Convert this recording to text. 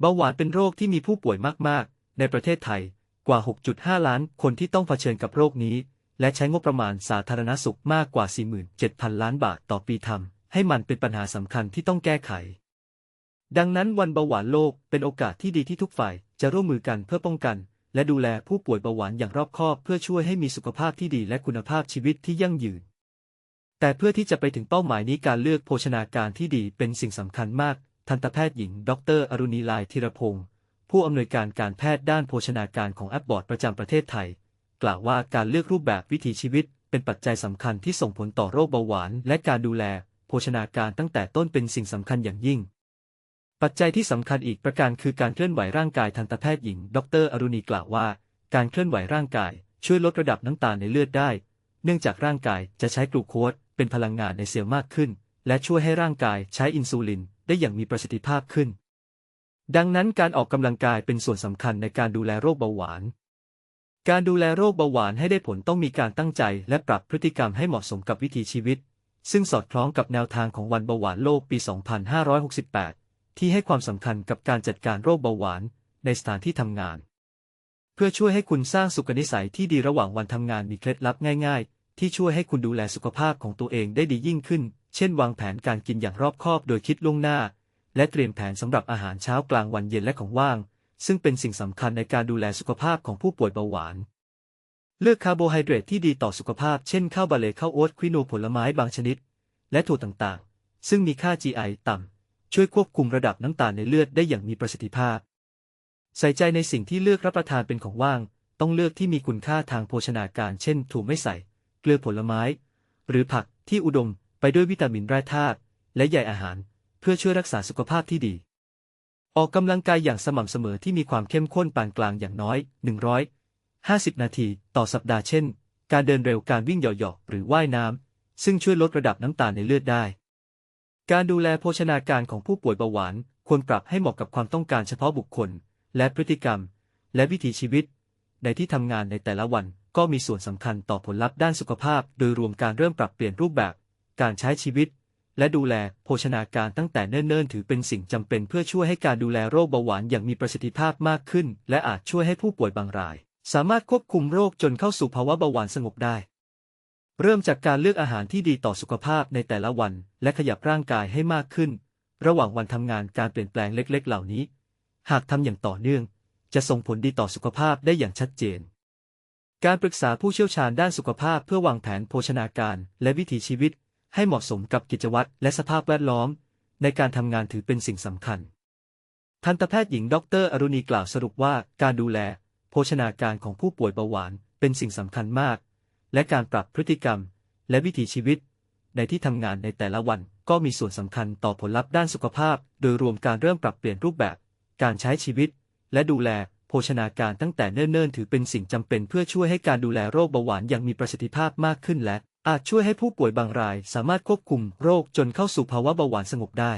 เบาหวานเป็นโรคที่มีผู้ป่วยมาก ๆ ในประเทศไทยกว่า 6.5 ล้านคนที่ต้องเผชิญกับโรคนี้ และใช้งบประมาณสาธารณสุขมากกว่า 47,000 ล้านบาทต่อปีทำให้มันเป็นปัญหาสำคัญที่ต้องแก้ไข ดังนั้นวันเบาหวานโลกเป็นโอกาสที่ดีที่ทุกฝ่ายจะร่วมมือกันเพื่อป้องกัน และดูแลผู้ป่วยเบาหวานอย่างรอบคอบเพื่อช่วยให้มีสุขภาพที่ดีและคุณภาพชีวิตที่ยั่งยืน แต่เพื่อที่จะไปถึงเป้าหมายนี้การเลือกโภชนาการที่ดีเป็นสิ่งสำคัญมาก ทันตแพทย์หญิง ดร อรุณีลายธีรพงศ์ผู้อำนวยการการแพทย์ด้านโภชนาการของแอปบอร์ดประจำประเทศไทย กล่าวว่าการเลือกรูปแบบวิถีชีวิต เป็นปัจจัยสำคัญที่ส่งผลต่อโรคเบาหวาน และการดูแล โภชนาการตั้งแต่ต้นเป็นสิ่งสำคัญอย่างยิ่ง ปัจจัยที่สำคัญอีกประการคือการเคลื่อนไหวร่างกายทันตแพทย์หญิง ดร อรุณีกล่าวว่า การเคลื่อนไหวร่างกาย ช่วยลดระดับน้ำตาลในเลือดได้ เนื่องจากร่างกายจะใช้กลูโคสเป็นพลังงานในเซลล์มากขึ้น และช่วยให้ร่างกายใช้อินซูลิน ได้อย่างมีประสิทธิภาพขึ้น ดังนั้นการออกกำลังกายเป็นส่วนสำคัญในการดูแลโรคเบาหวาน การดูแลโรคเบาหวานให้ได้ผลต้องมีการตั้งใจและปรับพฤติกรรมให้เหมาะสมกับวิถีชีวิต ซึ่งสอดคล้องกับแนวทางของวันเบาหวานโลกปี 2568 ที่ให้ความสำคัญกับการจัดการโรคเบาหวานในสถานที่ทำงาน เพื่อช่วยให้คุณสร้างสุขนิสัยที่ดีระหว่างวันทำงานมีเคล็ดลับง่าย ๆ ที่ช่วยให้คุณดูแลสุขภาพของตัวเองได้ดียิ่งขึ้น เช่น วางแผนการกินอย่างรอบคอบโดยคิดล่วงหน้า และเตรียมแผนสำหรับอาหารเช้ากลางวันเย็นและของว่าง ซึ่งเป็นสิ่งสำคัญในการดูแลสุขภาพของผู้ป่วยเบาหวาน เลือกคาร์โบไฮเดรตที่ดีต่อสุขภาพ เช่น ข้าวบาเลข้าวโอ๊ตควิโนผลไม้บางชนิด และถั่วต่างๆ ซึ่งมีค่า GI ต่ำ ช่วยควบคุมระดับน้ำตาลในเลือดได้อย่างมีประสิทธิภาพ ใส่ใจในสิ่งที่เลือกรับประทานเป็นของว่าง ต้องเลือกที่มีคุณค่าทางโภชนาการ เช่น ถั่วไม่ใส่ เกลือผลไม้ หรือผักที่อุดม ไปด้วยวิตามินแร่ธาตุและใยอาหาร เพื่อช่วยรักษาสุขภาพที่ดี ออกกำลังกายอย่างสม่ำเสมอที่มีความเข้มข้นปานกลางอย่างน้อย 150 นาทีต่อสัปดาห์เช่น การเดินเร็วการวิ่งเหยาะๆหรือว่ายน้ำซึ่งช่วยลดระดับน้ำตาลในเลือดได้ การดูแลโภชนาการของผู้ป่วยเบาหวานควรปรับให้เหมาะกับความต้องการเฉพาะบุคคล และพฤติกรรม และวิถีชีวิต ในที่ทำงานในแต่ละวันก็มีส่วนสำคัญต่อผลลัพธ์ด้านสุขภาพ โดยรวมการเริ่มปรับเปลี่ยนรูปแบบ การใช้ชีวิต และดูแลโภชนาการตั้งแต่เนิ่นๆ ถือเป็นสิ่งจำเป็นเพื่อช่วยให้การดูแลโรคเบาหวานอย่างมีประสิทธิภาพมากขึ้น และอาจช่วยให้ผู้ป่วยบางราย สามารถควบคุมโรคจนเข้าสู่ภาวะเบาหวานสงบได้ เริ่มจากการเลือกอาหารที่ดีต่อสุขภาพในแต่ละวัน และขยับร่างกายให้มากขึ้น ระหว่างวันทำงานการเปลี่ยนแปลงเล็ก ๆ เหล่านี้ หากทำอย่างต่อเนื่อง จะส่งผลดีต่อสุขภาพได้อย่างชัดเจนการปรึกษาผู้เชี่ยวชาญด้านสุขภาพเพื่อวางแผนโภชนาการและวิถีชีวิต ให้เหมาะสมกับกิจวัตรและสภาพแวดล้อม ในการทำงานถือเป็นสิ่งสำคัญ ทันตแพทย์หญิงดรอรุณีกล่าวสรุปว่าการดูแล โภชนาการของผู้ป่วยเบาหวานเป็นสิ่งสำคัญมาก และการปรับพฤติกรรม และวิถีชีวิต ในที่ทำงานในแต่ละวันก็มีส่วนสำคัญต่อผลลัพธ์ด้านสุขภาพ โดยรวมการเริ่มปรับเปลี่ยนรูปแบบ การใช้ชีวิต และดูแลโภชนาการตั้งแต่เนิ่นๆ ถือเป็นสิ่งจำเป็นเพื่อช่วยให้การดูแลโรคเบาหวานอย่างมีประสิทธิภาพมากขึ้นและ อาจช่วยให้ผู้ป่วยบางรายสามารถควบคุมโรคจนเข้าสู่ภาวะเบาหวานสงบได้